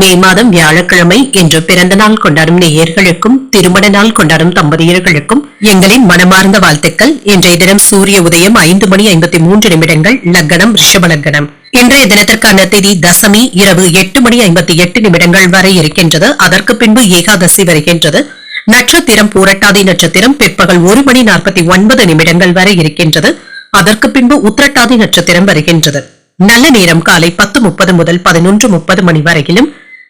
மே மாதம் வியாழக்கிழமை என்று பிறந்த நாள் கொண்டாடும் நேயர்களுக்கும் திருமண நாள் கொண்டாடும் தம்பதியர்களுக்கும் எங்களின் மனமார்ந்த வாழ்த்துக்கள். இன்றைய தினம் சூரிய உதயம் ஐந்து மணி ஐம்பத்தி மூன்று நிமிடங்கள் லக்னம் ரிஷப லக்னம். இன்றைய தினத்திற்கான திதி தசமி இரவு எட்டு மணி ஐம்பத்தி எட்டு நிமிடங்கள் வரை இருக்கின்றது. அதற்கு பின்பு ஏகாதசி வருகின்றது. நட்சத்திரம் பூரட்டாதி நட்சத்திரம் பிற்பகல் ஒரு மணி நாற்பத்தி ஒன்பது நிமிடங்கள் வரை இருக்கின்றது. அதற்கு பின்பு உத்திரட்டாதி நட்சத்திரம் வருகின்றது. நல்ல நேரம் காலை பத்து முப்பது முதல் பதினொன்று முப்பது மணி வரையிலும்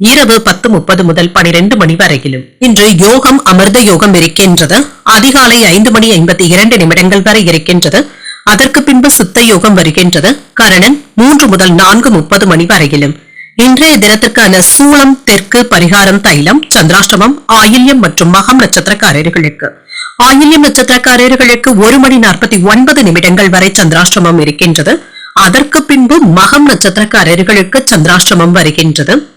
இரவு பத்து முப்பது முதல் பனிரெண்டு மணி வரையிலும். இன்று யோகம் அமிர்த யோகம் இருக்கின்றது. அதிகாலை ஐந்து மணி ஐம்பத்தி இரண்டு நிமிடங்கள் வரை இருக்கின்றது. அதற்கு பின்பு சித்த யோகம் வருகின்றது. கரணன் மூன்று முதல் நான்கு முப்பது மணி வரையிலும். இன்றைய தினத்திற்கான சூளம் தெற்கு பரிகாரம் தைலம் சந்திராஷ்டமம் ஆயில்யம் மற்றும் மகம் நட்சத்திரக்காரர்களுக்கு. ஆயில்யம் நட்சத்திரக்காரர்களுக்கு ஒரு மணி நாற்பத்தி ஒன்பது நிமிடங்கள் வரை சந்திராஷ்டமம் இருக்கின்றது. அதற்கு பின்பு மகம் நட்சத்திரக்காரர்களுக்கு சந்திராஷ்டமம் வருகின்றது.